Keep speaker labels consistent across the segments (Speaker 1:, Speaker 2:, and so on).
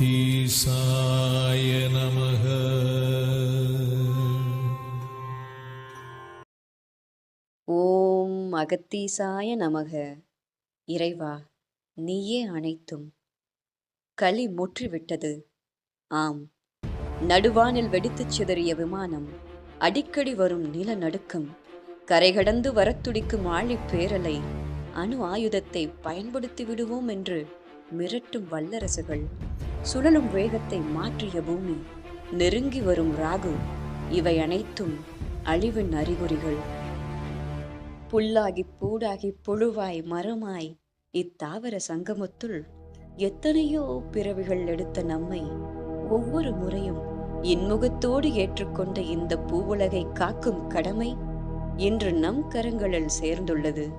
Speaker 1: அகத்தீசாய நமக
Speaker 2: ஓம் அகத்தீசாய நமக இறைவா நீயே அனைத்தும். களி முற்றிவிட்டது. ஆம் நடுவானில் வெடித்துச் சிதறிய விமானம் அடிக்கடி வரும் நிலநடுக்கம் கரைகடந்து வரத்துடிக்கும் வரத் துடிக்கும் ஆழிப் பேரலை அணு ஆயுதத்தை பயன்படுத்தி விடுவோம் என்று மிரட்டும் வல்லரசுகள். சுழலும் வேகத்தை மாற்றிய பூமி நெருங்கி வரும் ராகு இவை அனைத்தும் அழிவின் அறிகுறிகள். புல்லாகி பூடாகி புழுவாய் மரமாய் இத்தாவர சங்கமத்துள் எத்தனையோ பிறவிகள் எடுத்த நம்மை ஒவ்வொரு முறையும் இன்முகத்தோடு ஏற்றுக்கொண்ட இந்த பூவுலகை காக்கும் கடமை இன்று நம் கரங்களில் சேர்ந்துள்ளது.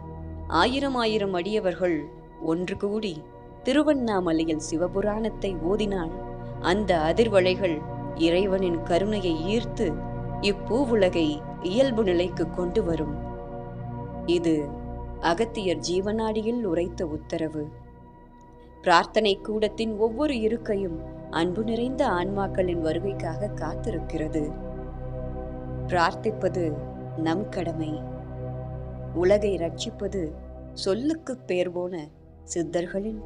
Speaker 2: ஆயிரம் ஆயிரம் அடியவர்கள் ஒன்று கூடி திருவண்ணாமலையில் சிவபுராணத்தை ஓதினால் அந்த அதிர்வலைகள் இறைவனின் கருணையை ஈர்த்து இப்பூவுலகை இயல்பு நிலைக்கு கொண்டு வரும். இது அகத்தியர் ஜீவனாடியில் உரைத்த உத்தரவு. பிரார்த்தனை கூடத்தின் ஒவ்வொரு இருக்கையும் அன்பு நிறைந்த ஆன்மாக்களின் வருகைக்காக காத்திருக்கிறது. பிரார்த்திப்பது நம் கடமை. உலகை ரட்சிப்பது சொல்லுக்குப் பேர் போன சித்தர்களின்